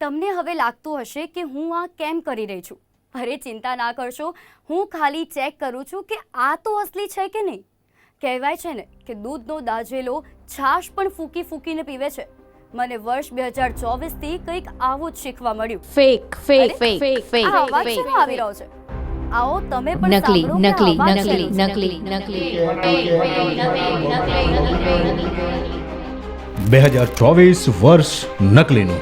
તમને હવે લાગતું હશે કે હું આ કેમ કરી રહી છું. અરે ચિંતા ના કરશો હું ખાલી ચેક કરું છું કે આ તો અસલી છે કે નહીં. કહેવાય છે ને કે દૂધનો દાજેલો છાશ પણ ફૂકી ફૂકીને પીવે છે. મને વર્ષ બે હજાર ચોવીસથી કંઈક આવું જ શીખવા મળ્યું. Fake fake fake fake fake આવી રહ્યો છે? આવો તમે પણ નકલી નકલી નકલી નકલી નકલી. નકલી. બે હજાર ચોવીસ વર્ષ નકલીનું.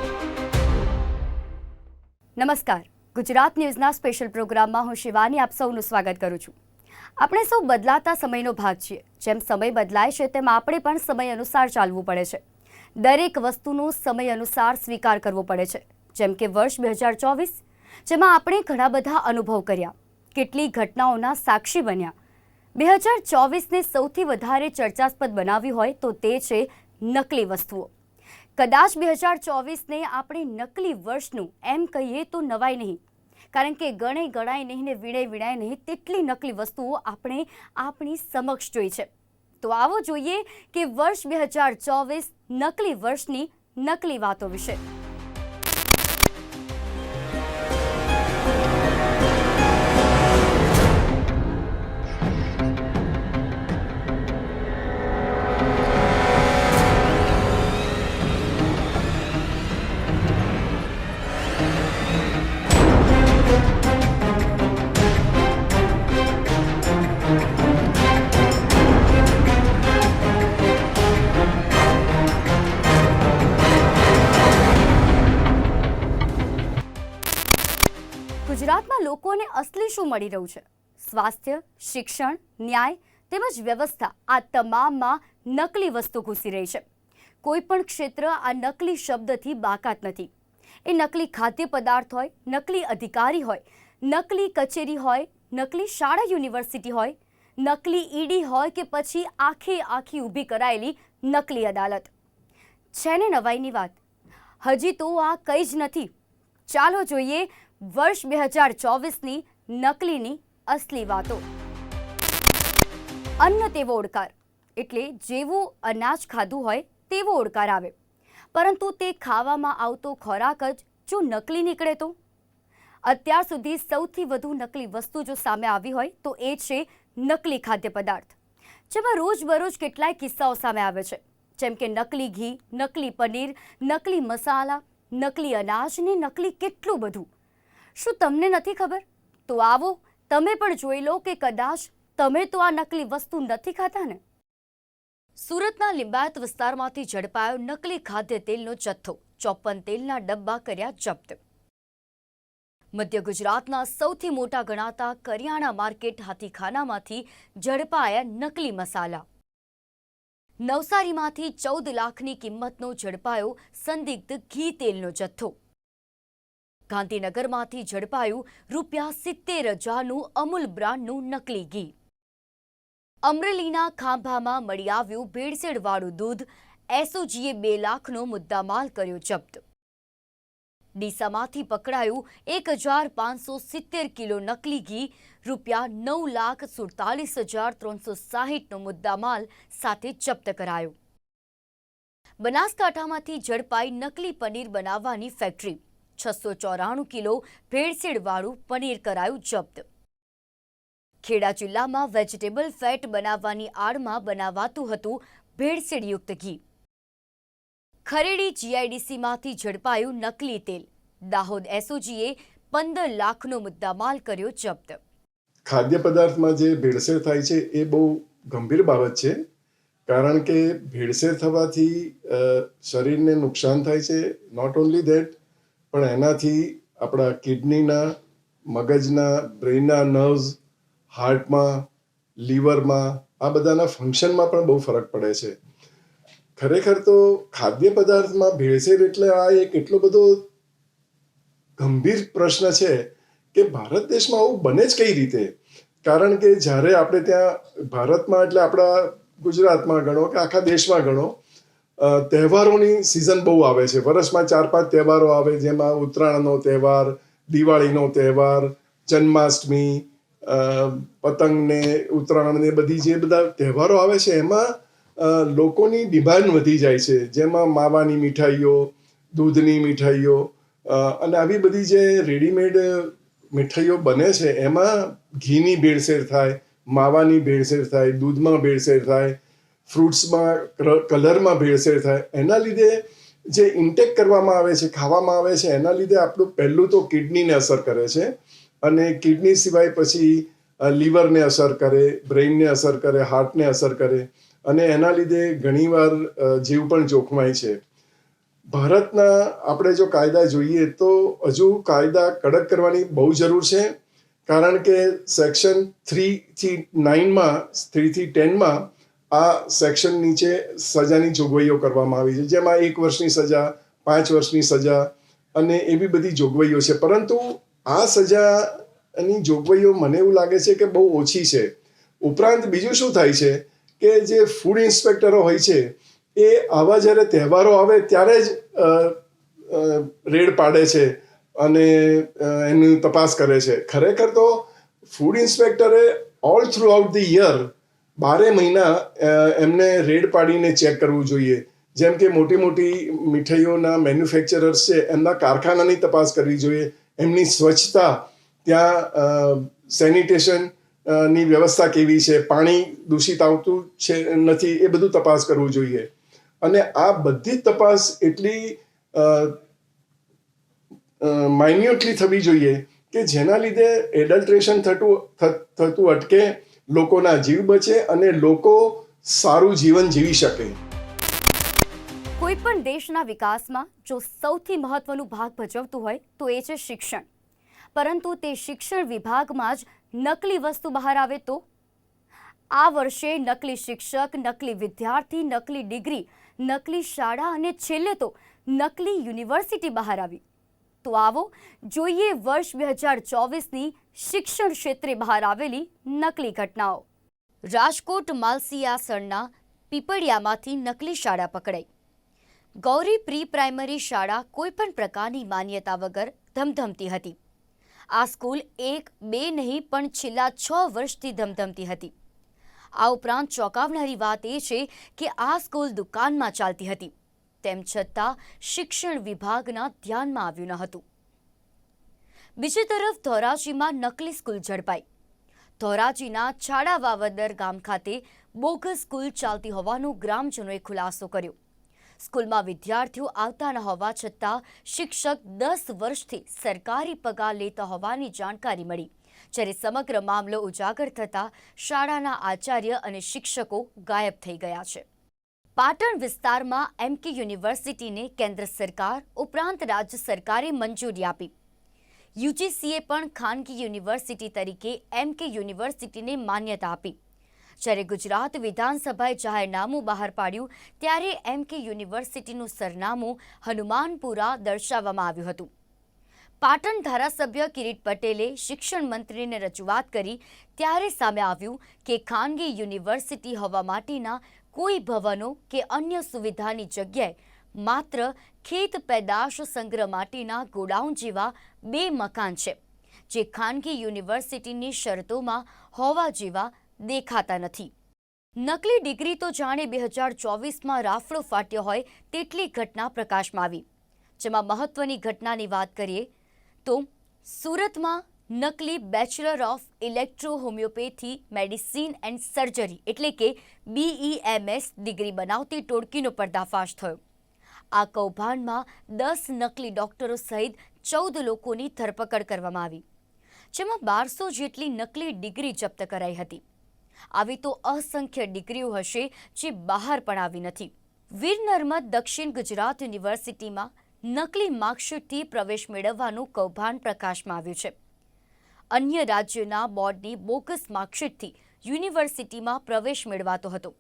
નમસ્કાર. ગુજરાત ન્યૂઝના સ્પેશિયલ પ્રોગ્રામમાં હું શિવાની આપ સૌનું સ્વાગત કરું છું. આપણે સૌ બદલાતા સમયનો ભાગ છીએ. જેમ સમય બદલાય છે તેમ આપણે પણ સમય અનુસાર ચાલવું પડે છે. દરેક વસ્તુનો સમય અનુસાર સ્વીકાર કરવો પડે છે. જેમ કે વર્ષ બે હજાર ચોવીસ, જેમાં આપણે ઘણા બધા અનુભવ કર્યા. કેટલી ઘટનાઓના સાક્ષી બન્યા. બે હજાર ચોવીસને સૌથી વધારે ચર્ચાસ્પદ બનાવી હોય તો તે છે નકલી વસ્તુઓ. કદાચ બે હજાર ચોવીસને આપણે નકલી વર્ષનું એમ કહીએ તો નવાય નહીં. કારણ કે ગણે ગણાય નહીં ને વીણે વીણાય નહીં તેટલી નકલી વસ્તુઓ આપણે આપણી સમક્ષ જોઈ છે. તો આવો જોઈએ કે વર્ષ બે હજાર ચોવીસ નકલી વર્ષની નકલી વાતો વિશે. અસલી શું મળી રહ્યું છે? સ્વાસ્થ્ય, શિક્ષણ, ન્યાય તેમજ વ્યવસ્થા આ તમામમાં નકલી વસ્તુ ઘૂસી રહી છે. કોઈ પણ ક્ષેત્ર આ નકલી શબ્દથી બાકાત નથી. એ નકલી ખાદ્ય પદાર્થ હોય, નકલી અધિકારી હોય, નકલી કચેરી હોય, નકલી શાળા યુનિવર્સિટી હોય, નકલી ઈડી હોય કે પછી આખે આખી ઊભી કરાયેલી નકલી અદાલત. છે ને નવાઈની વાત? હજી તો આ કંઈ જ નથી. ચાલો જોઈએ વર્ષ બે હજાર ચોવીસની નકલીની અસલી વાતો. અન્ન તેવો ઓડકાર. એટલે જેવું અનાજ ખાધું હોય તેવો ઓડકાર આવે. પરંતુ તે ખાવામાં આવતો ખોરાક જ જો નકલી નીકળે તો? અત્યાર સુધી સૌથી વધુ નકલી વસ્તુ જો સામે આવી હોય તો એ છે નકલી ખાદ્ય પદાર્થ. જેમાં રોજબરોજ કેટલાય કિસ્સાઓ સામે આવે છે. જેમ કે નકલી ઘી, નકલી પનીર, નકલી મસાલા, નકલી અનાજ ને નકલી કેટલું બધું. શું તમને નથી ખબર? તો આવો, તમે પણ જોઈ લો કે કદાચ તમે તો આ નકલી વસ્તુ નથી ખાતા ને સુરતના લિંબાયત વિસ્તારમાંથી ઝડપાયો નકલી ખાદ્ય તેલનો જથ્થો. ચોપન તેલના ડબ્બા કર્યા જપ્ત. મધ્ય ગુજરાતના સૌથી મોટા ગણાતા કરિયાણા માર્કેટ હાથીખાનામાંથી ઝડપાયા નકલી મસાલા. નવસારીમાંથી ચૌદ લાખની કિંમતનો ઝડપાયો સંદિગ્ધ ઘી તેલનો જથ્થો. ગાંધીનગરમાંથી ઝડપાયું રૂપિયા સિત્તેર હજારનું અમૂલ બ્રાન્ડનું નકલી ઘી. અમરેલીના ખાંભામાં મળી આવ્યું ભેળસેળવાળું દૂધ. એસઓજીએ બે લાખનો મુદ્દામાલ કર્યો જપ્ત. ડીસામાંથી પકડાયું એક હજાર પાંચસો સિત્તેર કિલો નકલી ઘી. રૂપિયા નવ લાખ સુડતાલીસ હજાર ત્રણસો સાહીઠનો મુદ્દામાલ સાથે જપ્ત કરાયો. બનાસકાંઠામાંથી ઝડપાઈ નકલી પનીર બનાવવાની ફેક્ટરી. છસો ચોરાણું કિલો ભેળસેળવાળું પનીર કરાયું જપ્ત. ખેડા જિલ્લામાં વેજીટેબલ ફેટ બનાવવાની આડમાં બનાવાતું હતું ભેળસેળયુક્ત ઘી. ખરેડી જીઆઈડીસીમાંથી ઝડપાયું નકલી તેલ. દાહોદ એસઓજીએ પંદર લાખનો મુદ્દામાલ કર્યો જપ્ત. ખાદ્ય પદાર્થમાં જે ભેળસેળ થાય છે, એ બહુ ગંભીર બાબત છે, કારણ કે ભેળસેળ થવાથી શરીરને નુકસાન થાય છે નોટ ઓન્લી ધેટ પણ એનાથી આપણા કિડનીના, મગજના, બ્રેઇનના, નર્વ્સ, હાર્ટમાં, લીવરમાં, આ બધાના ફંક્શનમાં પણ બહુ ફરક પડે છે. ખરેખર તો ખાદ્ય પદાર્થમાં ભેળસેળ એટલે આ એક એટલો બધો ગંભીર પ્રશ્ન છે કે ભારત દેશમાં આવું બને જ કઈ રીતે? કારણ કે જ્યારે આપણે ત્યાં ભારતમાં એટલે આપણા ગુજરાતમાં ગણો કે આખા દેશમાં ગણો તહેવારોની સિઝન બહુ આવે છે. વર્ષમાં ચાર, પાંચ તહેવારો આવે જેમાં ઉત્તરાયણનો તહેવાર, દિવાળીનો તહેવાર, જન્માષ્ટમી પતંગને પતંગ ને ઉત્તરાયણ ને બધી જે બધા તહેવારો આવે છે એમાં લોકોની ડિમાન્ડ વધી જાય છે. જેમાં માવાની મીઠાઈઓ, દૂધની મીઠાઈઓ અને આવી બધી જે રેડીમેડ મીઠાઈઓ બને છે, એમાં ઘીની ભેળસેળ થાય, માવાની ભેળસેળ થાય, દૂધમાં ભેળસેળ થાય ફ્રૂટ્સમાં, કલર- કલરમાં ભેળસેળ થાય. એના લીધે જે ઇન્ટેક કરવામાં આવે છે, ખાવામાં આવે છે, એના લીધે આપણું પહેલું તો કિડનીને અસર કરે છે. અને કિડની સિવાય પછી લીવરને અસર કરે, બ્રેઇનને અસર કરે, હાર્ટને અસર કરે. અને એના લીધે ઘણીવાર જીવ પણ જોખમાય છે. ભારતના આપણે જો કાયદા જોઈએ તો હજુ કાયદા કડક કરવાની બહુ જરૂર છે. કારણ કે સેક્શન થ્રીથી નાઇનમાં થ્રીથી ટેનમાં આ સેક્શન નીચે સજાની જોગવાઈઓ કરવામાં આવી છે. જેમાં એક વર્ષની સજા, પાંચ વર્ષની સજા અને એવી બધી જોગવાઈઓ છે. પરંતુ આ સજાની જોગવાઈઓ મને એવું લાગે છે કે બહુ ઓછી છે. ઉપરાંત બીજું શું થાય છે કે જે ફૂડ ઇન્સ્પેક્ટરો હોય છે, એ આવા જ્યારે તહેવારો આવે ત્યારે જ રેડ પાડે છે અને એની તપાસ કરે છે. ખરેખર તો ફૂડ ઇન્સ્પેક્ટરે all throughout the year બારે મહિના એમને રેડ પાડીને ચેક કરવું જોઈએ. જેમ કે મોટી મોટી મીઠાઈઓના મેન્યુફેક્ચરર્સ છે, એમના કારખાનાની તપાસ કરવી જોઈએ. એમની સ્વચ્છતા, ત્યાં સેનિટેશનની વ્યવસ્થા કેવી છે, પાણી દૂષિત આવતું છે, નથી, એ બધું તપાસ કરવું જોઈએ. અને આ બધી તપાસ એટલી માઇન્યુટલી થવી જોઈએ કે જેના લીધે એડલ્ટ્રેશન થતું થતું અટકે લોકોના જીવ બચે અને લોકો સારું જીવન જીવી શકે. કોઈ પણ દેશના વિકાસમાં જો સૌથી મહત્વનું ભાગ ભજવતું હોય તો એ છે શિક્ષણ. પરંતુ તે શિક્ષણ વિભાગમાં જ નકલી વસ્તુ બહાર આવે તો? આ વર્ષે નકલી શિક્ષક, નકલી વિદ્યાર્થી, નકલી ડિગ્રી, નકલી શાળા અને છેલ્લે તો નકલી યુનિવર્સિટી બહાર આવી. તો આવો, જોઈએ વર્ષ બે હજાર ચોવીસની શિક્ષણ ક્ષેત્રે બહાર આવેલી નકલી ઘટનાઓ. રાજકોટ માલસિયાસણના પીપળિયામાંથી નકલી શાળા પકડાઈ. ગૌરી પ્રી પ્રાઇમરી શાળા કોઈપણ પ્રકારની માન્યતા વગર ધમધમતી હતી. આ સ્કૂલ એક, બે નહીં, પણ છેલ્લા છ વર્ષથી ધમધમતી હતી. આ ઉપરાંત ચોંકાવનારી વાત એ છે કે આ સ્કૂલ દુકાનમાં ચાલતી હતી. તેમ છતાં શિક્ષણ વિભાગના ધ્યાનમાં આવ્યું ન હતું. બીજી તરફ ધોરાજીમાં નકલી સ્કૂલ ઝડપાઈ. ધોરાજીના છાડા વાવદર ગામ ખાતે બોગસ સ્કૂલ ચાલતી હોવાનો ગ્રામજનોએ ખુલાસો કર્યો. સ્કૂલમાં વિદ્યાર્થીઓ આવતા ન હોવા છતાં શિક્ષક દસ વર્ષથી સરકારી પગાર લેતા હોવાની જાણકારી મળી, જ્યારે સમગ્ર મામલો ઉજાગર થતાં શાળાના આચાર્ય અને શિક્ષકો ગાયબ થઈ ગયા છે. પાટણ વિસ્તારમાં એમકે યુનિવર્સિટીને કેન્દ્ર સરકાર ઉપરાંત રાજ્ય સરકારે મંજૂરી આપી. યુજીસીએ પણ ખાનગી યુનિવર્સિટી તરીકે એમકે યુનિવર્સિટીને માન્યતા આપી. જ્યારે ગુજરાત વિધાનસભાએ જાહેરનામું બહાર પાડ્યું, ત્યારે એમકે યુનિવર્સિટીનું સરનામું હનુમાનપુરા દર્શાવવામાં આવ્યું હતું. પાટણ ધારાસભ્ય કિરીટ પટેલે શિક્ષણ મંત્રીને રજૂઆત કરી, ત્યારે સામે આવ્યું કે ખાનગી યુનિવર્સિટી હોવા માટેના કોઈ ભવનો કે અન્ય સુવિધાની જગ્યાએ માત્ર ખેત પેદાશ સંગ્રહ માટેના ગોડાઉન જેવા બે મકાન છે, જે ખાનગી યુનિવર્સિટીની શરતોમાં હોવા જેવા દેખાતા નથી. નકલી ડિગ્રી તો જાણે બે હજાર ચોવીસમાં રાફડો ફાટ્યો હોય તેટલી ઘટના પ્રકાશમાં આવી. જેમાં મહત્વની ઘટનાની વાત કરીએ, તો સુરતમાં નકલી bachelor of electro homeopathy medicine and surgery એટલે કે બીઈએમએસ ડિગ્રી બનાવતી ટોળકીનો પર્દાફાશ થયો. આ કૌભાંડમાં દસ નકલી ડોક્ટરો સહિત ચૌદ લોકોની ધરપકડ કરવામાં આવી, જેમાં બારસો જેટલી નકલી ડિગ્રી જપ્ત કરાઈ હતી. આવી તો અસંખ્ય ડિગ્રીઓ હશે જે બહાર પણ આવી નથી. વીર નર્મદ દક્ષિણ ગુજરાત યુનિવર્સિટીમાં નકલી માર્કશીટથી પ્રવેશ મેળવવાનું કૌભાંડ પ્રકાશમાં આવ્યું છે. અન્ય રાજ્યોના બોર્ડની બોગસ માર્કશીટથી યુનિવર્સિટીમાં પ્રવેશ મેળવાતો હતો.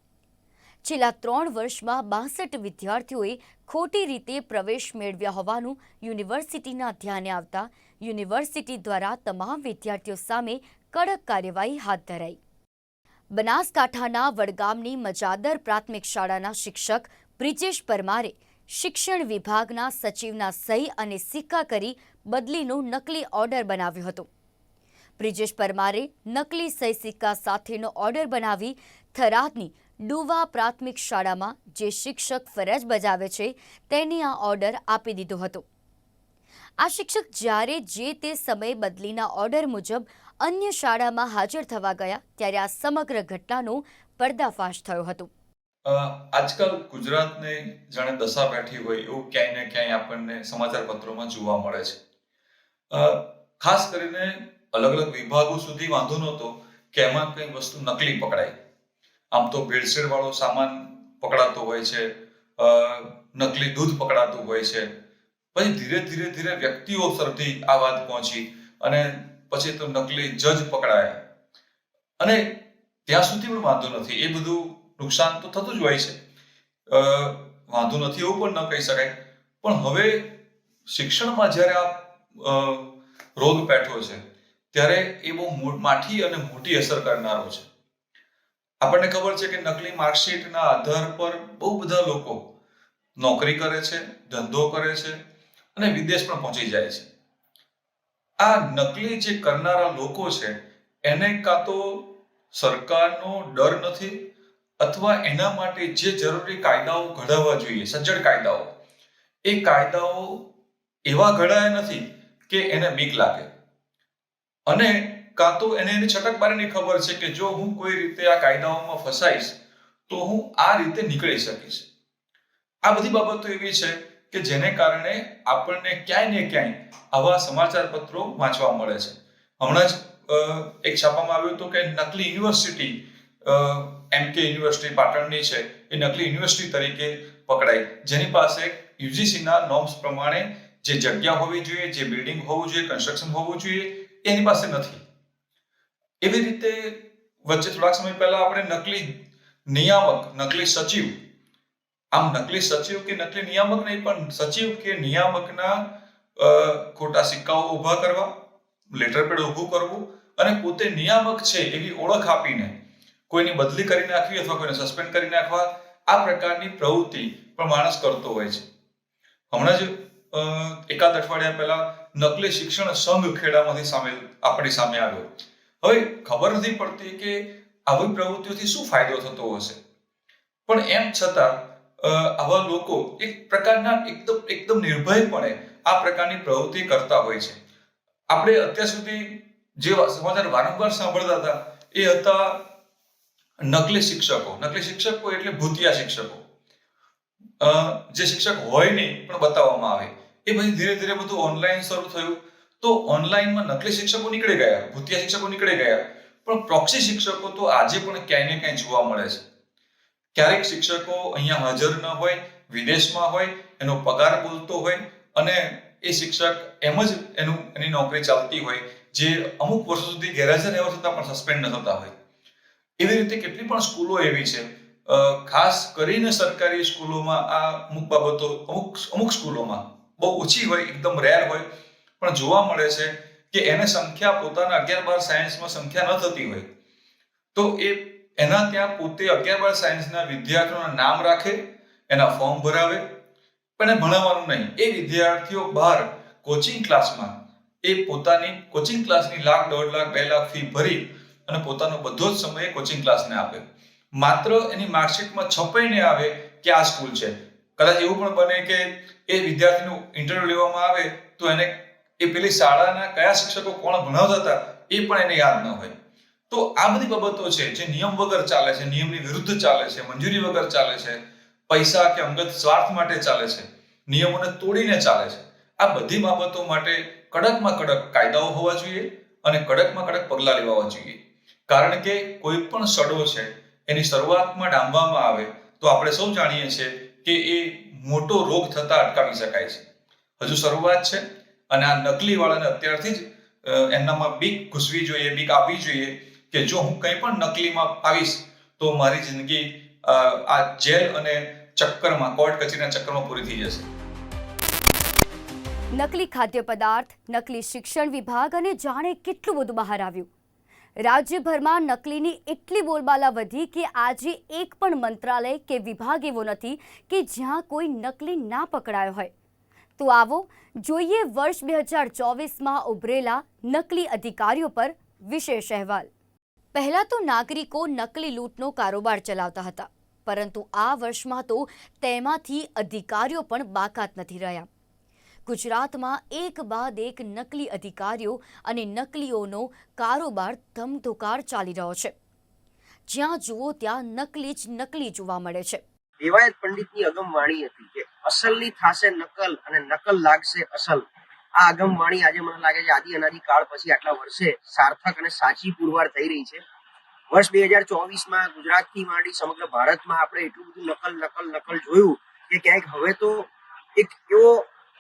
છેલ્લા ત્રણ વર્ષમાં બાસઠ વિદ્યાર્થીઓએ ખોટી રીતે પ્રવેશ મેળવ્યા હોવાનું યુનિવર્સિટીના ધ્યાને આવતા યુનિવર્સિટી દ્વારા તમામ વિદ્યાર્થીઓ સામે કડક કાર્યવાહી હાથ ધરાઈ. બનાસકાંઠાના વડગામની મજાદર પ્રાથમિક શાળાના શિક્ષક બ્રિજેશ પરમારે શિક્ષણ વિભાગના સચિવના સહી અને સિક્કા કરી બદલીનો નકલી ઓર્ડર બનાવ્યો હતો. બ્રિજેશ પરમારે નકલી સહી સિક્કા સાથેનો ઓર્ડર બનાવી થરાદની ડુવા પ્રાથમિક શાળામાં જે શિક્ષક ફરજ બજાવે છે તેને આ ઓર્ડર આપી દીધો હતો. આ શિક્ષક જ્યારે જે તે સમયે બદલીના ઓર્ડર મુજબ અન્ય શાળામાં હાજર થવા ગયા ત્યારે આ સમગ્ર ઘટનાનો પર્દાફાશ થયો હતો. આજકાલ ગુજરાતને જાણે દશા બેઠી હોય એવું ક્યાંય ને ક્યાંય આપણને સમાચાર પત્રોમાં જોવા મળે છે. ખાસ કરીને અલગ અલગ વિભાગો સુધી વાંધો નહોતો કે એમાં કઈ વસ્તુ નકલી પકડાય આમ તો ભેળસેળ વાળો સામાન પકડાતો હોય છે નકલી દૂધ પકડાતું હોય છે. પછી ધીરે ધીરે ધીરે વ્યક્તિઓ સુધી આ વાત પહોંચી અને પછી તો નકલી જજ પકડાય. અને ત્યાં સુધી પણ વાંધો નથી, એ બધું નુકસાન તો થતું જ હોય છે. વાંધો નથી એવું પણ ન કહી શકાય. પણ હવે શિક્ષણમાં જ્યારે આ રોગ બેઠો છે, ત્યારે એ બહુ માઠી અને મોટી અસર કરનારો છે. આપણને ખબર છે કે નકલી માર્કશીટના આધાર પર બહુ બધા લોકો નોકરી કરે છે, ધંધો કરે છે અને વિદેશ પણ પહોંચી જાય છે. આ નકલી જે કરનારા લોકો છે, એને કાં તો સરકારનો ડર નથી અથવા એના માટે જે જરૂરી કાયદાઓ ઘડાવવા જોઈએ, સજ્જડ કાયદાઓ. એ કાયદાઓ એવા ઘડાયા નથી કે એને બીક લાગે. અને કાં તો એને એની છટકબારીની ખબર છે કે જો હું કોઈ રીતે આ કાયદાઓમાં ફસાઈશ, તો હું આ રીતે નીકળી શકીશ. આ બધી બાબતો એવી છે કે જેને કારણે આપણને ક્યાંય ને ક્યાંય આવા સમાચાર પત્રો વાંચવા મળે છે. હમણાં જ એક છાપામાં આવ્યું હતું કે નકલી યુનિવર્સિટી એમ કે યુનિવર્સિટી પાટણની છે, એ નકલી યુનિવર્સિટી તરીકે પકડાઈ. જેની પાસે યુજીસીના નોર્મ્સ પ્રમાણે જે જગ્યા હોવી જોઈએ, જે બિલ્ડિંગ હોવું જોઈએ, કન્સ્ટ્રક્શન હોવું જોઈએ, એની પાસે નથી. એવી રીતે વચ્ચે થોડાક સમય પહેલા આપણે નકલી નિયામક, નકલી સચિવ, આમ નકલી સચિવ કે નકલી નિયામક નહીં, પણ સચિવ કે નિયામકના ખોટા સિક્કાઓ ઊભા કરવા, લેટર પેડ ઊભું કરવું અને પોતે નિયામક છે એવી ઓળખ આપીને કોઈની બદલી કરી નાખવી અથવા કોઈને સસ્પેન્ડ કરી નાખવા, આ પ્રકારની પ્રવૃત્તિ પણ માણસ કરતો હોય છે. હમણાં જ એકાદ અઠવાડિયા પહેલા નકલી શિક્ષણ સંઘ ખેડામાંથી સામે આપણી સામે આવ્યો. હવે ખબર નથી પડતી કે આવી પ્રવૃત્તિઓથી શું ફાયદો થતો હશે. પણ એમ છતાં આવા લોકો એક પ્રકારના એકદમ એકદમ નિર્ભયપણે આ પ્રકારની પ્રવૃત્તિ કરતા હોય છે. આપણે અત્યાર સુધી જે સમાચાર વારંવાર સાંભળતા હતા, એ હતા નકલી શિક્ષકો. નકલી શિક્ષકો એટલે ભૂતિયા શિક્ષકો. જે શિક્ષક હોય નહીં, પણ બતાવવામાં આવે. એ પછી ધીરે ધીરે બધું ઓનલાઈન શરૂ થયું. તો ઓનલાઈનમાં નકલી શિક્ષકો નીકળી ગયા, ભૂતિયા શિક્ષકો નીકળી ગયા. પણ પ્રોક્સી શિક્ષકો તો આજે પણ ક્યાંય ને ક્યાંય જોવા મળે છે. ક્યારેક શિક્ષકો અહીંયા હાજર ન હોય, વિદેશમાં હોય, એનો પગાર બોલતો હોય, અને એ શિક્ષક એમ જ એનું, એની નોકરી ચાલતી હોય, જે અમુક વર્ષો સુધી ગેરહાજર રહેવા છતાં પણ સસ્પેન્ડ ન થતા હોય. એવી રીતે કેટલી પણ સ્કૂલો એવી છે ખાસ કરીને સરકારી સ્કૂલોમાં આ અમુક બાબતો, અમુક અમુક સ્કૂલોમાં બહુ ઓછી હોય, એકદમ રેર હોય પણ જોવા મળે છે કે એને સંખ્યા પોતાના અગિયાર બાર સાયન્સમાં સંખ્યા ન થતી હોય. તો એ એના ત્યાં પોતે અગિયાર બાર સાયન્સના વિદ્યાર્થીઓના નામ રાખે, એના ફોર્મ ભરાવે, પણ એ ભણાવવાનું નહીં. એ વિદ્યાર્થીઓ બહાર કોચિંગ ક્લાસમાં એ પોતાની કોચિંગ ક્લાસની લાખ, દોઢ લાખ, બે લાખ ફી ભરી અને પોતાનો બધો જ સમય કોચિંગ ક્લાસને આપે. માત્ર એની માર્કશીટમાં છપાઈને આવે કે આ સ્કૂલ છે. કદાચ એવું પણ બને કે એ વિદ્યાર્થીનું ઇન્ટરવ્યુ લેવામાં આવે તો એને એ પેલી શાળાના કયા શિક્ષકો કોણ ભણાવતા હતા, એ પણ એને યાદ ન હોય. તો આ બધી બાબતો છે, જે નિયમ વગર ચાલે છે, નિયમની વિરુદ્ધ ચાલે છે, મંજૂરી વગર ચાલે છે, પૈસા કે અંગત સ્વાર્થ માટે ચાલે છે, નિયમોને તોડીને ચાલે છે. આ બધી બાબતો માટે કડકમાં કડક કાયદાઓ હોવા જોઈએ અને કડકમાં કડક પગલાં લેવા જોઈએ. કારણ કે કોઈ પણ સડો છે, એની શરૂઆતમાં ડામવામાં આવે, તો આપણે સૌ જાણીએ છીએ કે એ મોટો રોગ થતા અટકાવી શકાય છે. હજુ શરૂઆત છે અને આ નકલી વાળાને અત્યારથી જ એમનામાં બીક ઘૂસવી જોઈએ, બીક આપવી જોઈએ કે જો હું કંઈ પણ નકલીમાં આવીશ, તો મારી જિંદગી આ જેલ અને ચક્કરમાં, કોર્ટ કચેરીના ચક્કરમાં પૂરી થઈ જશે. નકલી ખાદ્ય પદાર્થ, નકલી શિક્ષણ વિભાગ અને જાણે કેટલું બધું બહાર આવ્યું. રાજ્યભરમાં નકલીની એટલી બોલબાલા વધી કે આજે એક પણ મંત્રાલય કે વિભાગ એવો નથી કે જ્યાં કોઈ નકલી ના પકડાયો હોય. તો આવો, જોઈએ વર્ષ બે હજાર ચોવીસમાં ઉભરેલા નકલી અધિકારીઓ પર વિશેષ અહેવાલ. પહેલાં તો નાગરિકો નકલી લૂંટનો કારોબાર ચલાવતા હતા, પરંતુ આ વર્ષમાં તો તેમાંથી અધિકારીઓ પણ બાકાત નથી રહ્યા. ગુજરાતમાં એક બાદ એક નકલી અધિકારીઓ અને નકલીઓનો કારોબાર ધમધોકાર ચાલી રહ્યો છે. જ્યાં જુઓ ત્યાં નકલી જ નકલી જોવા મળે છે. દેવાયત પંડિતની અગમવાણી હતી કે અસલની થાશે નકલ અને નકલ લાગશે અસલ. આ અગમવાણી આજે મને લાગે છે આદિ અનાદિ કાળ પછી આટલા વર્ષે સાર્થક અને સાચી પુરવાર થઈ રહી છે. વર્ષ બે હજાર ચોવીસમાં ગુજરાતથી માંડી સમગ્ર ભારતમાં આપણે એટલું બધું નકલ નકલ નકલ જોયું કે ક્યાંક હવે તો એક એવો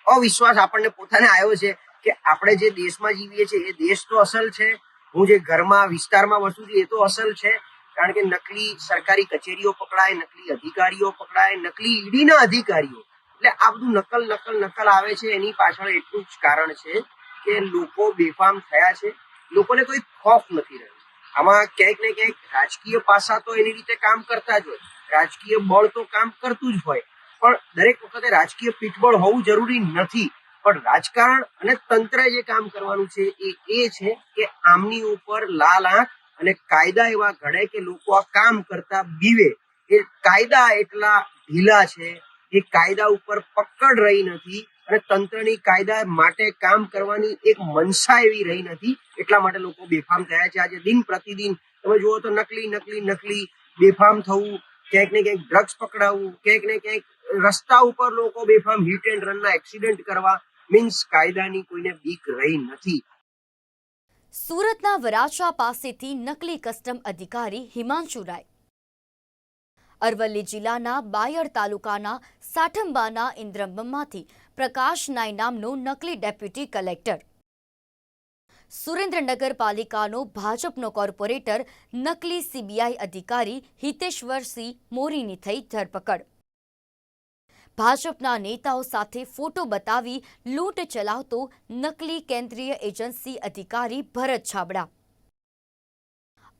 અવિશ્વાસ આપણને પોતાને આવ્યો છે કે આપણે જે દેશમાં જીવીએ છીએ એ દેશ તો અસલ છે. હું જે ઘરમાં વિસ્તારમાં વસું છું એ તો અસલ છે. કારણ કે નકલી સરકારી કચેરીઓ પકડાય, નકલી અધિકારીઓ પકડાય, નકલી ઈડીના અધિકારીઓ. એટલે આ બધું નકલ નકલ નકલ આવે છે. એની પાછળ એટલું જ કારણ છે કે લોકો બેફામ થયા છે. લોકોને કોઈ ખોફ નથી રહ્યો. આમાં ક્યાંક ને ક્યાંક રાજકીય પાસા તો એની રીતે કામ કરતા જ હોય. રાજકીય બળ તો કામ કરતું જ હોય. પણ દરેક વખતે રાજકીય પીઠબળ હોવું જરૂરી નથી. પણ રાજકારણ અને તંત્ર જે કામ કરવાનું છે એ એ છે કે આમની ઉપર લાલ આંખ અને કાયદા એવા ઘડે કે લોકો આ કામ કરતા બીવે. એ કાયદા એટલા ઢીલા છે, એ કાયદા ઉપર પકડ રહી નથી અને તંત્રની કાયદા માટે કામ કરવાની એક મનસા એવી રહી નથી. એટલા માટે લોકો બેફામ થયા છે. આજે દિન પ્રતિદિન તમે જુઓ તો નકલી નકલી નકલી બેફામ થવું, ક્યાંક ને ક્યાંક ડ્રગ્સ પકડાવવું, ક્યાંક ને ક્યાંક રસ્તા ઉપર લોકો બેફામ હિટ એન્ડ રનના એક્સિડન્ટ કરવા મીન્સ કાયદાની કોઈને બીક રહી નથી. સુરતના વરાછા પાસેથી નકલી કસ્ટમ અધિકારી હિમાંશુ રાય. અરવલ્લી જિલ્લાના બાયડ તાલુકાના સાઠંબાના ઇન્દ્રમ્બમમાંથી પ્રકાશ નાય નામનો નકલી ડેપ્યુટી કલેક્ટર. સુરેન્દ્રનગર પાલિકાનો ભાજપનો કોર્પોરેટર નકલી સીબીઆઈ અધિકારી હિતેશ્વરસિંહ મોરીની થઈ ધરપકડ. ભાજપના નેતાઓ સાથે ફોટો બતાવી લૂંટ ચલાવતો નકલી કેન્દ્રીય એજન્સી અધિકારી ભરત છાબડા.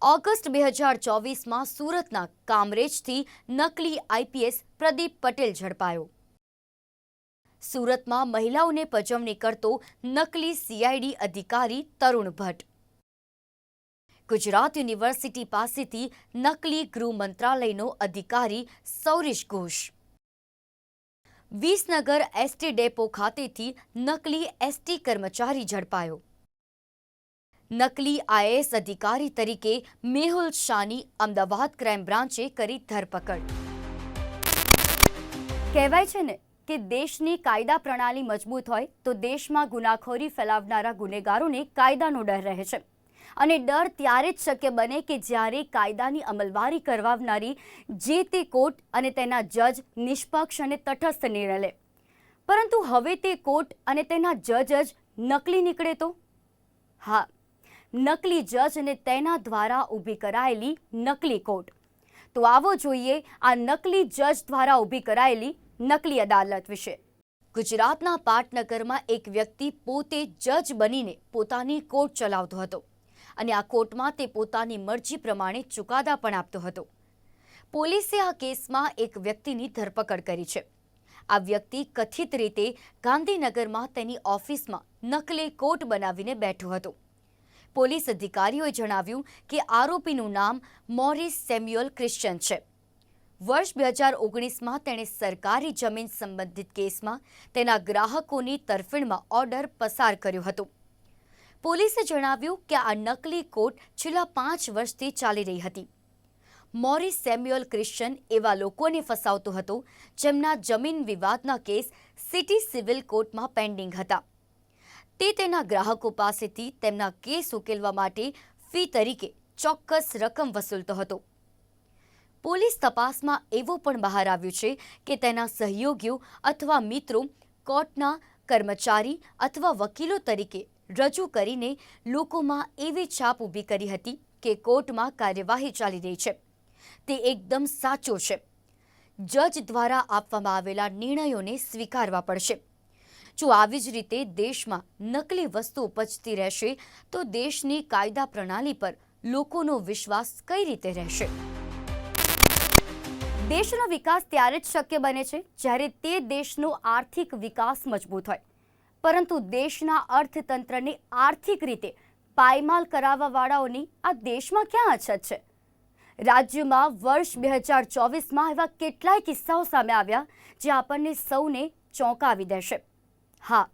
ઓગસ્ટ બે હજાર ચોવીસમાં સુરતના કામરેજથી નકલી આઈપીએસ પ્રદીપ પટેલ ઝડપાયો. સુરતમાં મહિલાઓને પજવણી કરતો નકલી સીઆઈડી અધિકારી તરુણ ભટ્ટ. ગુજરાત યુનિવર્સિટી પાસેથી નકલી ગૃહ મંત્રાલયનો અધિકારી સૌરીશ ઘોષ. વિસનગર એસટી ડેપો ખાતેથી નકલી એસટી કર્મચારી ઝડપાયો. નકલી આઈએએસ અધિકારી તરીકે મેહુલ શાની અમદાવાદ ક્રાઇમ બ્રાન્ચે કરી ધરપકડ. કહેવાય છે ને કે દેશની કાયદા પ્રણાલી મજબૂત હોય તો દેશમાં ગુનાખોરી ફેલાવનારા ગુનેગારોને કાયદાનો ડર રહે છે. અને ડર ત્યારે જ શક્ય બને કે જ્યારે કાયદાની અમલવારી કરવાવનારી જે તે કોર્ટ અને તેના જજ નિષ્પક્ષ અને તટસ્થ નિર્ણય લે. પરંતુ હવે તે કોર્ટ અને તેના જજ જ નકલી નીકળે તો? હા, નકલી જજ અને તેના દ્વારા ઊભી કરાયેલી નકલી કોર્ટ. તો આવો જોઈએ આ નકલી જજ દ્વારા ઊભી કરાયેલી નકલી અદાલત વિશે. ગુજરાતના પાટનગરમાં એક વ્યક્તિ પોતે જજ બનીને પોતાની કોર્ટ ચલાવતો હતો. અને આ કોર્ટમાં તે પોતાની મરજી પ્રમાણે ચુકાદા પણ આપતો હતો. પોલીસે આ કેસમાં એક વ્યક્તિની ધરપકડ કરી છે. આ વ્યક્તિ કથિત રીતે ગાંધીનગરમાં તેની ઓફિસમાં નકલી કોર્ટ બનાવીને બેઠો હતો. પોલીસ અધિકારીઓએ જણાવ્યું કે આરોપીનું નામ મોરિસ સેમ્યુઅલ ક્રિશ્ચન છે. વર્ષ બે હજાર ઓગણીસમાં તેણે સરકારી જમીન સંબંધિત કેસમાં તેના ગ્રાહકોની તરફેણમાં ઓર્ડર પસાર કર્યો હતો. પોલીસે જણાવ્યું કે આ નકલી કોર્ટ છેલ્લા પાંચ વર્ષથી ચાલી રહી હતી. મોરિસ સેમ્યુઅલ ક્રિશ્ચન એવા લોકોને ફસાવતો હતો, જેમના જમીન વિવાદના કેસ સિટી સિવિલ કોર્ટમાં પેન્ડિંગ હતા. તે તેના ગ્રાહકો પાસેથી તેમના કેસ ઉકેલવા માટે ફી તરીકે ચોક્કસ રકમ વસૂલતો હતો. પોલીસ તપાસમાં એવું પણ બહાર આવ્યું છે કે તેના સહયોગીઓ અથવા મિત્રો કોર્ટના કર્મચારી અથવા વકીલો તરીકે રજૂ કરીને લોકોમાં એવી છાપ ઊભી કરી હતી કે કોર્ટમાં કાર્યવાહી ચાલી રહી છે. તે એકદમ સાચો છે. જજ દ્વારા આપવામાં આવેલા નિર્ણયોને સ્વીકારવા પડશે. જો આવી જ રીતે દેશમાં નકલી વસ્તુ ઉપજતી રહેશે, તો દેશની કાયદા પ્રણાલી પર લોકોનો વિશ્વાસ કઈ રીતે રહેશે? દેશનો વિકાસ ત્યારે જ શક્ય બને છે, જ્યારે તે દેશનો આર્થિક વિકાસ મજબૂત હોય. પરંતુ દેશના અર્થતંત્રને આર્થિક રીતે પાયમાલ કરાવવાવાળાઓની આ દેશમાં ક્યાં અછત છે? રાજ્યમાં વર્ષ બે હજાર ચોવીસમાં એવા કેટલાય કિસ્સાઓ સામે આવ્યા જે આપણને સૌને ચોંકાવી દેશે. હા,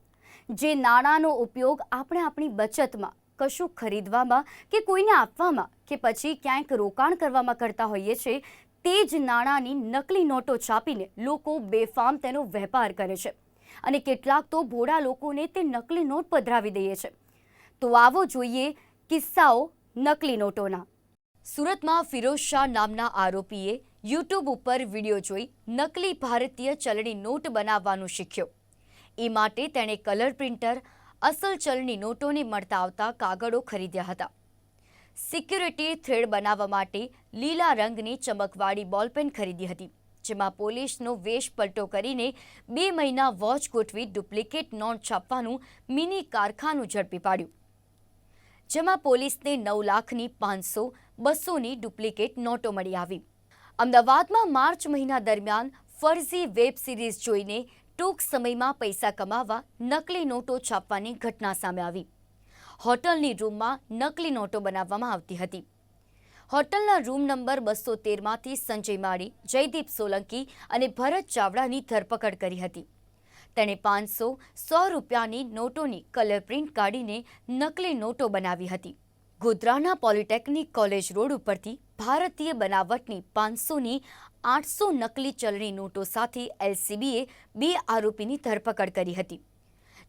જે નાણાંનો ઉપયોગ આપણે આપણી બચતમાં, કશું ખરીદવામાં કે કોઈને આપવામાં કે પછી ક્યાંક રોકાણ કરવામાં કરતા હોઈએ છીએ તે જ નાણાંની નકલી નોટો છાપીને લોકો બેફામ તેનો વેપાર કરે છે. અને કેટલાક તો ભોળા લોકોને તે નકલી નોટ પધરાવી દઈએ છે. તો આવો જોઈએ કિસ્સાઓ નકલી નોટોના. સુરતમાં ફિરોઝ શાહ નામના આરોપીએ યુટ્યુબ ઉપર વીડિયો જોઈ નકલી ભારતીય ચલણી નોટ બનાવવાનું શીખ્યો. એ માટે તેણે કલર પ્રિન્ટર, અસલ ચલણી નોટોને મળતા આવતા કાગળો ખરીદ્યા હતા. સિક્યુરિટી થ્રેડ બનાવવા માટે લીલા રંગની ચમકવાળી બોલપેન ખરીદી હતી. જેમાં પોલીસનો વેશ પલટો કરીને બે મહિના વોચ ગોઠવી ડુપ્લિકેટ નોટ છાપવાનું મિની કારખાનું ઝડપી પાડ્યું. જેમાં પોલીસને નવ લાખની પાંચસો, બસોની ડુપ્લિકેટ નોટો મળી આવી. અમદાવાદમાં માર્ચ મહિના દરમિયાન ફરજી વેબ સિરીઝ જોઈને ટૂંક સમયમાં પૈસા કમાવા નકલી નોટો છાપવાની ઘટના સામે આવી. હોટલની રૂમમાં નકલી નોટો બનાવવામાં આવતી હતી. હોટલના રૂમ નંબર બસો તેરમાંથી સંજય માળી, જયદીપ સોલંકી અને ભરત ચાવડાની ધરપકડ કરી હતી. તેણે પાંચસો, સો રૂપિયાની નોટોની કલર પ્રિન્ટ કાઢીને નકલી નોટો બનાવી હતી. ગોધરાના પોલિટેકનિક કોલેજ રોડ ઉપરથી ભારતીય બનાવટની પાંચસોની આઠસો નકલી ચલણી નોટો સાથે એલસીબીએ બે આરોપીની ધરપકડ કરી હતી.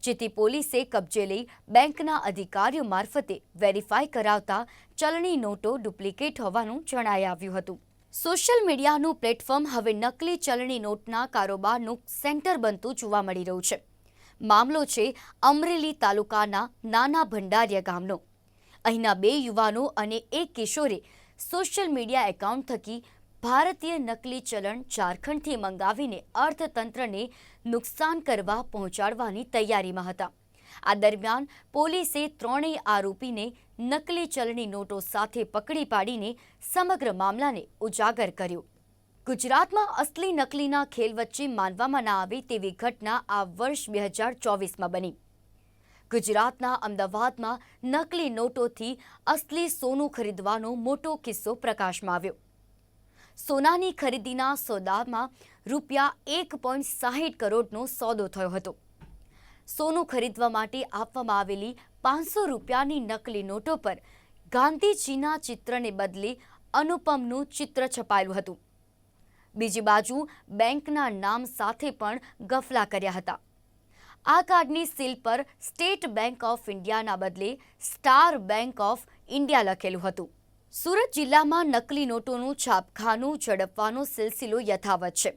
જેથી પોલીસે કબજે લઈ બેંકના અધિકારીઓ મારફતે વેરીફાઈ કરાવતા ચલણી નોટો ડુપ્લિકેટ હોવાનું જણાઈ આવ્યું હતું. સોશિયલ મીડિયાનું પ્લેટફોર્મ હવે નકલી ચલણી નોટના કારોબારનું સેન્ટર બનતું જોવા મળી રહ્યું છે. મામલો છે અમરેલી તાલુકાના નાના ભંડારિયા ગામનો. અહીંના બે યુવાનો અને એક કિશોરે સોશિયલ મીડિયા એકાઉન્ટ થકી ભારતીય નકલી ચલણ ઝારખંડથી મંગાવીને અર્થતંત્રને નુકસાન કરવા પહોંચાડવાની તૈયારીમાં હતા. આ દરમિયાન પોલીસે ત્રણેય આરોપીને નકલી ચલણી નોટો સાથે પકડી પાડીને સમગ્ર મામલાને ઉજાગર કર્યો. ગુજરાતમાં અસલી નકલીના ખેલ વચ્ચે માનવામાં ના આવે તેવી ઘટના આ વર્ષ બે હજાર ચોવીસમાં બની. ગુજરાતના અમદાવાદમાં નકલી નોટોથી અસલી સોનું ખરીદવાનો મોટો કિસ્સો પ્રકાશમાં આવ્યો. સોનાની ખરીદીના સોદામાં રૂપિયા એક પોઈન્ટ સાહીઠ કરોડનો સોદો થયો હતો. સોનું ખરીદવા માટે આપવામાં આવેલી પાંચસો રૂપિયાની નકલી નોટો પર ગાંધીજીના ચિત્રને બદલે અનુપમનું ચિત્ર છપાયેલું હતું. બીજી બાજુ બેંકના નામ સાથે પણ ગફલા કર્યા હતા. આ કાર્ડની સીલ પર સ્ટેટ બેંક ઓફ ઇન્ડિયાના બદલે સ્ટાર બેંક ઓફ ઇન્ડિયા લખેલું હતું. સુરત જિલ્લામાં નકલી નોટોનું છાપખાનું ઝડપવાનો સિલસિલો યથાવત છે.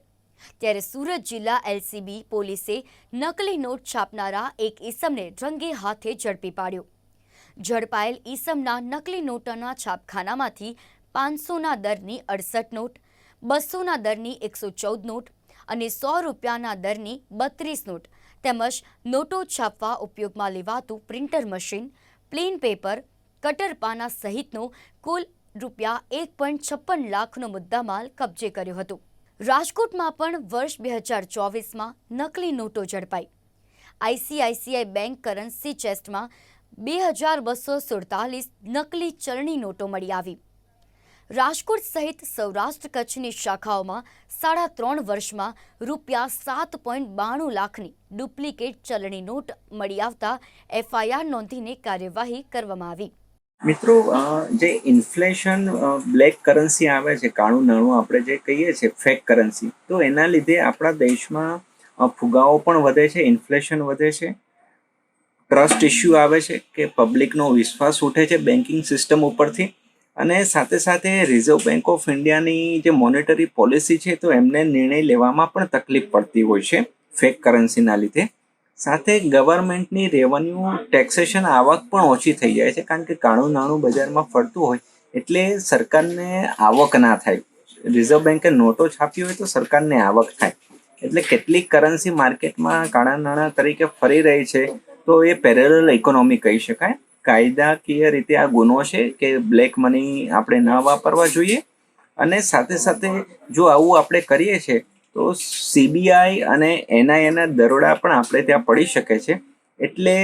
ત્યારે સુરત જિલ્લા એલસીબી પોલીસે નકલી નોટ છાપનારા એક ઈસમને રંગે હાથે ઝડપી પાડ્યો. ઝડપાયેલ ઈસમના નકલી નોટોના છાપખાનામાંથી પાંચસોના દરની અડસઠ નોટ બસોના દરની એકસો ચૌદ નોટ અને સો રૂપિયાના દરની બત્રીસ નોટ તેમજ નોટો છાપવા ઉપયોગમાં લેવાતું printer machine, plain paper cutter પાના સહિતનો કુલ રૂપિયા એક પોઈન્ટ છપ્પન લાખનો મુદ્દામાલ કબજે કર્યો હતો. રાજકોટમાં પણ વર્ષ બે હજાર ચોવીસમાં નકલી નોટો ઝડપાઈ. આઈસીઆઈસીઆઈ બેંક કરન્સી ચેસ્ટમાં બે હજાર બસો સુડતાલીસ નકલી ચલણી નોટો મળી આવી. રાજકોટ સહિત સૌરાષ્ટ્ર કચ્છની શાખાઓમાં સાડા ત્રણ વર્ષમાં રૂપિયા સાત પોઈન્ટ બાણું લાખની ડુપ્લિકેટ ચલણી નોટ મળી આવતા એફઆઈઆર નોંધીને કાર્યવાહી કરવામાં આવી. મિત્રો જે ઇન્ફ્લેશન બ્લેક કરન્સી આવે છે, કાળું નાણું આપણે જે કહીએ છીએ ફેક કરન્સી તો એના લીધે આપણા દેશમાં ફુગાવો પણ વધે છે ઇન્ફ્લેશન વધે છે. ટ્રસ્ટ ઇસ્યુ આવે છે કે પબ્લિકનો વિશ્વાસ ઉઠે છે બેન્કિંગ સિસ્ટમ ઉપરથી. અને સાથે સાથે રિઝર્વ બેંક ઓફ ઇન્ડિયાની જે મોનેટરી પોલિસી છે, તો એમને નિર્ણય લેવામાં પણ તકલીફ પડતી હોય છે ફેક કરન્સીના લીધે. સાથે ગવર્મેન્ટની રેવન્યુ ટેક્સેશન આવક પણ ઓછી થઈ જાય છે, કારણ કે કાણું નાણું બજારમાં ફરતું હોય, એટલે સરકારને આવક ના થાય. રિઝર્વ બેન્કે નોટો છાપી હોય તો સરકારને આવક થાય. એટલે કેટલીક કરન્સી માર્કેટમાં કાળા નાણાં તરીકે ફરી રહી છે, તો એ પેરેલલ ઇકોનોમી કહી શકાય. કાયદાકીય રીતે આ ગુનો છે કે બ્લેક મની આપણે ન વાપરવા જોઈએ. અને સાથે સાથે જો આવું આપણે કરીએ છીએ તો સીબીઆઈ અને એનઆઈએના દરોડા પણ આપણે ત્યાં પડી શકે છે. એટલે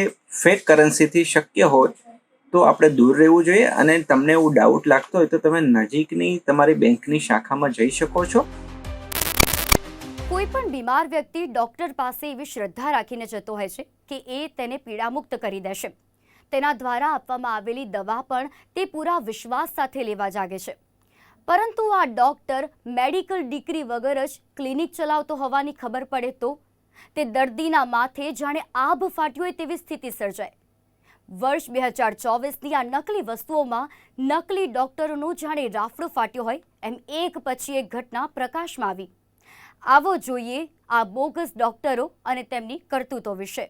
ફેક કરન્સીથી શક્ય હોય તો આપણે દૂર રહેવું જોઈએ અને તમને એવું ડાઉટ લાગતો હોય તો તમે નજીકની તમારી બેંકની શાખામાં જઈ શકો છો. કોઈ પણ બીમાર વ્યક્તિ ડોક્ટર પાસે એવી શ્રદ્ધા રાખીને જતો હોય છે કે એ તેને પીડામુક્ત કરી દેશે. તેના દ્વારા આપવામાં આવેલી દવા પણ તે પૂરા વિશ્વાસ સાથે લેવા જાગે છે. પરંતુ આ ડોક્ટર મેડિકલ ડિગ્રી વગર જ ક્લિનિક ચલાવતો હોવાની ખબર પડે તો? તે દર્દીના માથે જાણે આભ ફાટ્યું હોય તેવી સ્થિતિ સર્જાય. વર્ષ બે હજાર ચોવીસની આ નકલી વસ્તુઓમાં નકલી ડોક્ટરોનો જાણે રાફડો ફાટ્યો હોય એમ એક પછી એક ઘટના પ્રકાશમાં આવી. આવો જોઈએ આ બોગસ ડોક્ટરો અને તેમની કરતૂતો વિશે.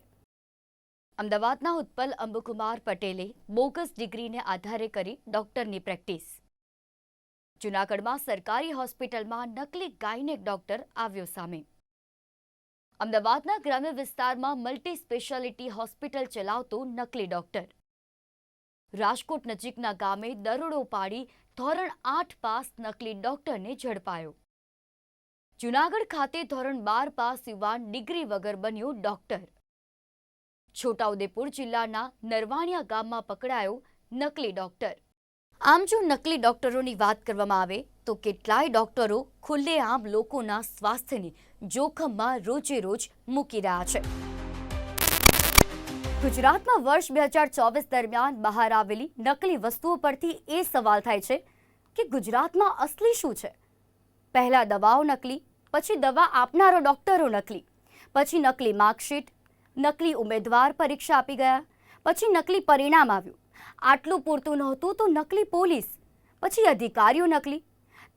અમદાવાદના ઉત્પલ અંબુકુમાર પટેલે બોગસ ડિગ્રીને આધારે કરી ડોક્ટરની પ્રેક્ટિસ. જૂનાગઢમાં સરકારી હોસ્પિટલમાં નકલી ગાયનેક ડોક્ટર આવ્યો સામે. અમદાવાદના ગ્રામ્ય વિસ્તારમાં મલ્ટી સ્પેશિયાલિટી હોસ્પિટલ ચલાવતો નકલી ડોક્ટર. રાજકોટ નજીકના ગામે દરોડો પાડી ધોરણ આઠ પાસ નકલી ડોક્ટરને ઝડપાયો. જૂનાગઢ ખાતે ધોરણ બાર પાસ યુવાન ડિગ્રી વગર બન્યો ડોક્ટર. છોટાઉદેપુર જિલ્લાના નરવાણિયા ગામમાં પકડાયો નકલી ડોક્ટર. આમ જો નકલી ડોક્ટરોની વાત કરવામાં આવે, તો કેટલાય ડોક્ટરો ખુલ્લેઆમ લોકોના સ્વાસ્થ્યને જોખમમાં રોજે રોજ મૂકી રહ્યા છે. ગુજરાતમાં વર્ષ બે હજાર ચોવીસ દરમિયાન બહાર આવેલી નકલી વસ્તુઓ પરથી એ સવાલ થાય છે કે ગુજરાતમાં અસલી શું છે? પહેલા દવાઓ નકલી, પછી દવા આપનારો ડોક્ટરો નકલી, પછી નકલી માર્કશીટ, નકલી ઉમેદવાર પરીક્ષા આપી ગયા, પછી નકલી પરિણામ આવ્યું. આટલું પૂરતું નહોતું તો નકલી પોલીસ, પછી અધિકારીઓ નકલી.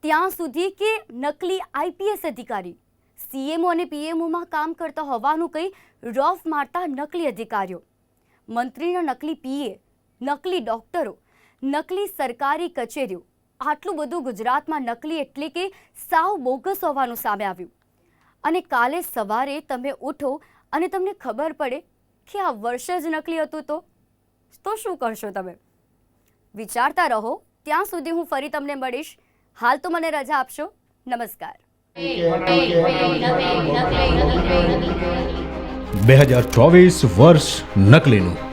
ત્યાં સુધી કે નકલી આઈપીએસ અધિકારી. સીએમઓ અને પીએમઓમાં કામ કરતા હોવાનું કંઈ રફ મારતા નકલી અધિકારીઓ. મંત્રીના નકલી પીએ, નકલી ડોક્ટરો, નકલી સરકારી કચેરીઓ. આટલું બધું ગુજરાતમાં નકલી એટલે કે સાવ બોગસ હોવાનું સામે આવ્યું. અને કાલે સવારે તમે ઉઠો અને તમને ખબર પડે કે આ વર્ષ જ નકલી હતું તો? તો શું કરશો તમે? વિચારતા રહો, ત્યાં સુધી હું ફરી તમને મળીશ. હાલ તો મને રજા આપશો. નમસ્કાર. બે હજાર ચોવીસ વર્ષ નકલીનું.